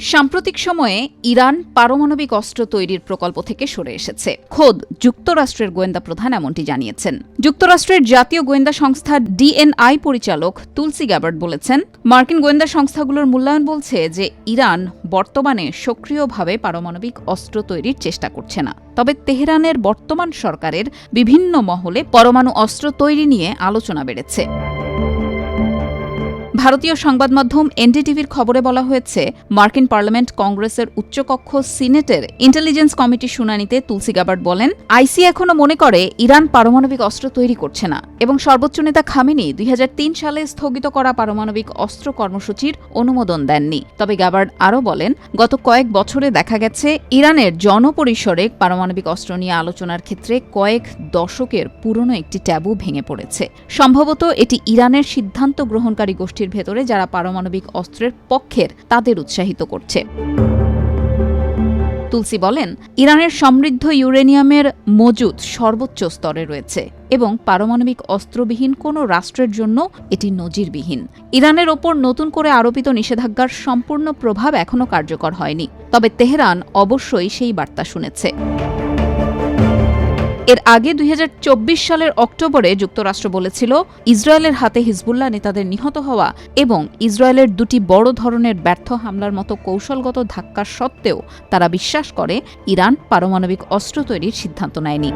সাম্প্রতিক সময়ে ইরান পারমাণবিক অস্ত্র তৈরির প্রকল্প থেকে সরে এসেছে। খোদ যুক্তরাষ্ট্রের গোয়েন্দা প্রধান এমনটি জানিয়েছেন। যুক্তরাষ্ট্রের জাতীয় গোয়েন্দা সংস্থা ডিএনআই পরিচালক তুলসি গ্যাবার্ট বলেছেন, মার্কিন গোয়েন্দা সংস্থাগুলোর মূল্যায়ন বলছে যে ইরান বর্তমানে সক্রিয়ভাবে পারমাণবিক অস্ত্র তৈরির চেষ্টা করছে না। তবে তেহরানের বর্তমান সরকারের বিভিন্ন মহলে পরমাণু অস্ত্র তৈরি নিয়ে আলোচনা বেড়েছে। ভারতীয় সংবাদ মাধ্যম এনডিটিভির খবরে বলা হয়েছে, মার্কিন পার্লামেন্ট কংগ্রেসের উচ্চকক্ষ সিনেটের ইন্টেলিজেন্স কমিটির শুনানিতে তুলসি গাবার্ড বলেন, আইসি এখনও মনে করে ইরান পারমাণবিক অস্ত্র তৈরি করছে না এবং সর্বোচ্চ নেতা খামেনি দুই হাজার তিন সালে স্থগিত করা পারমাণবিক অস্ত্র কর্মসূচির অনুমোদন দেননি। তবে গাবার্ড আরও বলেন, গত কয়েক বছরে দেখা গেছে, ইরানের জনপরিসরে পারমাণবিক অস্ত্র নিয়ে আলোচনার ক্ষেত্রে কয়েক দশকের পুরনো একটি ট্যাবু ভেঙে পড়েছে। সম্ভবত এটি ইরানের সিদ্ধান্ত গ্রহণকারী গোষ্ঠীর ভেতরে যারা পারমাণবিক অস্ত্রের পক্ষের, তাদের উৎসাহিত করছে। তুলসি বলেন, ইরানের সমৃদ্ধ ইউরেনিয়ামের মজুদ সর্বোচ্চ স্তরে রয়েছে এবং পারমাণবিক অস্ত্রবিহীন কোনো রাষ্ট্রের জন্য এটি নজিরবিহীন। ইরানের ওপর নতুন করে আরোপিত নিষেধাজ্ঞার সম্পূর্ণ প্রভাব এখনও কার্যকর হয়নি। তবে তেহরান অবশ্যই সেই বার্তা শুনেছে। এর আগে দুই হাজার চব্বিশ সালের অক্টোবরে যুক্তরাষ্ট্র বলেছিল, ইসরায়েলের হাতে হিজবুল্লাহ নেতাদের নিহত হওয়া এবং ইসরায়েলের দুটি বড় ধরনের ব্যর্থ হামলার মতো কৌশলগত ধাক্কা সত্ত্বেও তারা বিশ্বাস করে, ইরান পারমাণবিক অস্ত্র তৈরির সিদ্ধান্ত নেয়নি।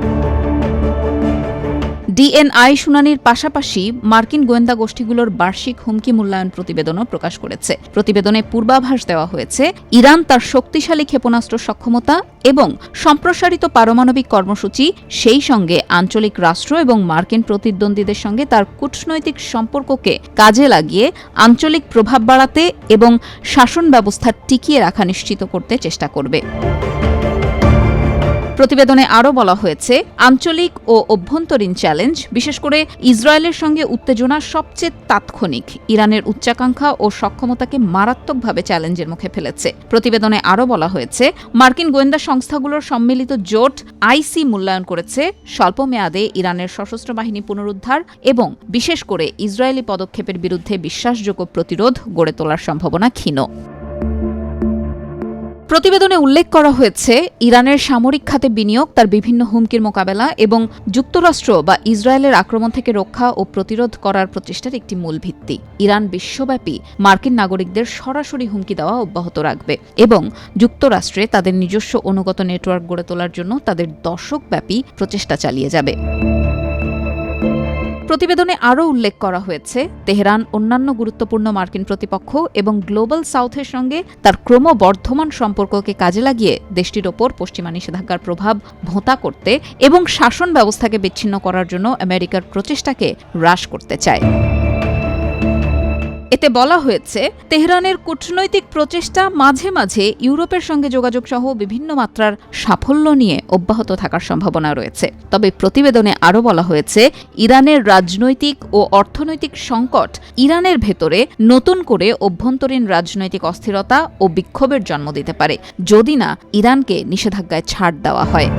ডিএনআই শুনানির পাশাপাশি মার্কিন গোয়েন্দা গোষ্ঠীগুলোর বার্ষিক হুমকি মূল্যায়ন প্রতিবেদনও প্রকাশ করেছে। প্রতিবেদনে পূর্বাভাস দেওয়া হয়েছে, ইরান তার শক্তিশালী ক্ষেপণাস্ত্র সক্ষমতা এবং সম্প্রসারিত পারমাণবিক কর্মসূচি, সেই সঙ্গে আঞ্চলিক রাষ্ট্র এবং মার্কিন প্রতিদ্বন্দ্বীদের সঙ্গে তার কূটনৈতিক সম্পর্ককে কাজে লাগিয়ে আঞ্চলিক প্রভাব বাড়াতে এবং শাসন ব্যবস্থা টিকিয়ে রাখা নিশ্চিত করতে চেষ্টা করবে। প্রতিবেদনে আরও বলা হয়েছে, আঞ্চলিক ও অভ্যন্তরীণ চ্যালেঞ্জ, বিশেষ করে ইসরায়েলের সঙ্গে উত্তেজনা সবচেয়ে তাৎক্ষণিক। ইরানের উচ্চাকাঙ্ক্ষা ও সক্ষমতাকে মারাত্মকভাবে চ্যালেঞ্জের মুখে ফেলেছে। প্রতিবেদনে আরও বলা হয়েছে, মার্কিন গোয়েন্দা সংস্থাগুলোর সম্মিলিত জোট আইসি মূল্যায়ন করেছে। স্বল্প মেয়াদে ইরানের সশস্ত্র বাহিনী পুনরুদ্ধার এবং বিশেষ করে ইসরায়েলি পদক্ষেপের বিরুদ্ধে বিশ্বাসযোগ্য প্রতিরোধ গড়ে তোলার সম্ভাবনা ক্ষীণ। প্রতিবেদনে উল্লেখ করা হয়েছে, ইরানের সামরিক খাতে বিনিয়োগ, তার বিভিন্ন হুমকির মোকাবেলা এবং যুক্তরাষ্ট্র বা ইসরায়েলের আক্রমণ থেকে রক্ষা ও প্রতিরোধ করার প্রচেষ্টার একটি মূল ভিত্তি। ইরান বিশ্বব্যাপী মার্কিন নাগরিকদের সরাসরি হুমকি দেওয়া অব্যাহত রাখবে এবং যুক্তরাষ্ট্রে তাদের নিজস্ব অনুগত নেটওয়ার্ক গড়ে তোলার জন্য তাদের দশকব্যাপী প্রচেষ্টা চালিয়ে যাবে। প্রতিবেদনে আরও উল্লেখ করা হয়েছে, তেহরান অন্যান্য গুরুত্বপূর্ণ মার্কিন প্রতিপক্ষ এবং গ্লোবাল সাউথের সঙ্গে তার ক্রমবর্ধমান সম্পর্ককে কাজে লাগিয়ে দেশটির ওপর পশ্চিমা নিষেধাজ্ঞার প্রভাব ভোঁতা করতে এবং শাসন ব্যবস্থাকে বিচ্ছিন্ন করার জন্য আমেরিকার প্রচেষ্টাকে হ্রাস করতে চায়। এতে বলা হয়েছে, তেহরানের কূটনৈতিক প্রচেষ্টা মাঝে মাঝে ইউরোপের সঙ্গে যোগাযোগ সহ বিভিন্ন মাত্রার সাফল্য নিয়ে অব্যাহত থাকার সম্ভাবনা রয়েছে। তবে প্রতিবেদনে আরও বলা হয়েছে, ইরানের রাজনৈতিক ও অর্থনৈতিক সংকট ইরানের ভেতরে নতুন করে অভ্যন্তরীণ রাজনৈতিক অস্থিরতা ও বিক্ষোভের জন্ম দিতে পারে, যদি না ইরানকে নিষেধাজ্ঞায় ছাড় দেওয়া হয়।